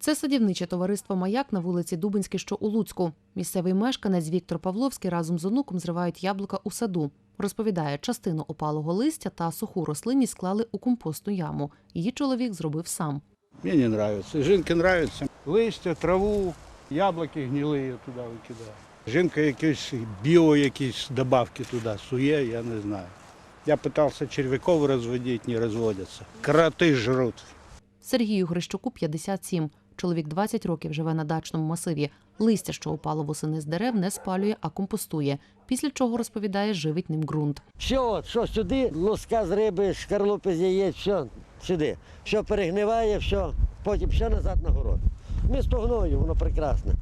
Це садівниче товариство Маяк на вулиці Дубинській, що у Луцьку. Місцевий мешканець Віктор Павловський разом з онуком зривають яблука у саду. Розповідає, частину опалого листя та суху рослинність склали у компостну яму. Її чоловік зробив сам. Мне не нравится. Жінки нравится. Листя, траву, яблуки гнилые туди викидає. Жінка якісь біо, якісь добавки туди сує, я не знаю. Я пытался червяков розводити, не розводяться. Кроти жруть. Сергію Грищуку 57. Чоловік 20 років живе на дачному масиві. Листя, що упало восени з дерев, не спалює, а компостує. Після чого розповідає, живить ним ґрунт. Все, от, що сюди, луска з риби, шкарлупи з яєць, все сюди. Все перегниває, все, потім все назад на город. Місто гною, воно прекрасне.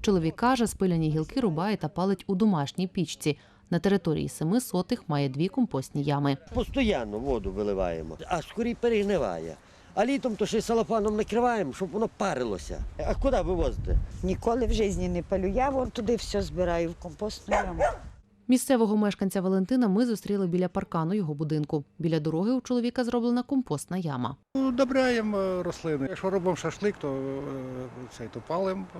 Чоловік каже, спиляні гілки рубає та палить у домашній пічці. На території семи сотих має дві компостні ями. Постоянно воду виливаємо, а скорі перегниває. А літом то ще й салафаном накриваємо, щоб воно парилося. А куди вивозити? Ніколи в житті не палю. Я вон туди все збираю в компостну яму. Місцевого мешканця Валентина ми зустріли біля паркану його будинку. Біля дороги у чоловіка зроблена компостна яма. Удобряємо е, рослини. Якщо робимо шашлик, то е, цей то палимо е,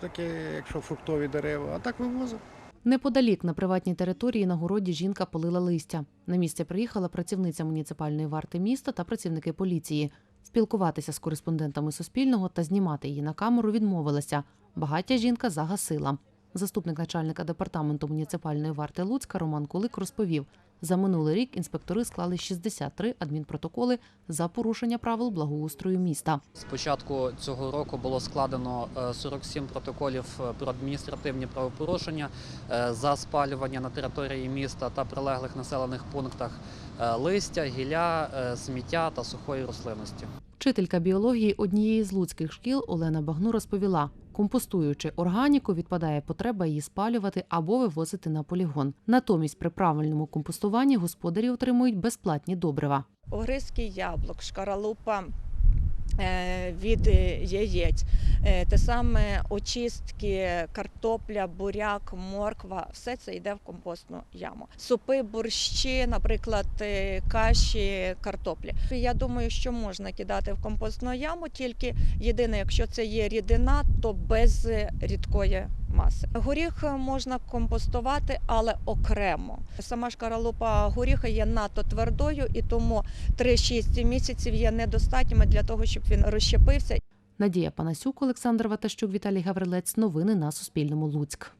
таке, якщо фруктові дерева, а так вивозимо. Неподалік на приватній території на городі жінка полила листя. На місце приїхала працівниця муніципальної варти міста та працівники поліції. Спілкуватися з кореспондентами Суспільного та знімати її на камеру відмовилася. Багаття жінка загасила. Заступник начальника департаменту муніципальної варти Луцька Роман Кулик розповів, за минулий рік інспектори склали 63 адмінпротоколи за порушення правил благоустрою міста. З початку цього року було складено е, 47 протоколів е, про адміністративні правопорушення е, за спалювання на території міста та прилеглих населених пунктах е, листя, гілля, е, сміття та сухої рослинності. Вчителька біології однієї з луцьких шкіл Олена Багну розповіла: компостуючи органіку, відпадає потреба її спалювати або вивозити на полігон. Натомість при правильному компостуванні господарі отримують безплатні добрива. огризки яблук, шкаралупа від е, яєць, е, те саме очистки, картопля, буряк, морква, все це йде в компостну яму. Супи, борщі, наприклад, е, каші, картоплі. Я думаю, що можна кидати в компостну яму, тільки єдине, якщо це є рідина, то без е, рідкої маси. Горіх можна компостувати, але окремо. Сама шкаралупа горіха є надто твердою, і тому 3-6 місяців є недостатніми для того, щоб він розщепився Надія Панасюк, Олександр Ватащук, Віталій Гаврилець. Новини на Суспільному. Луцьк.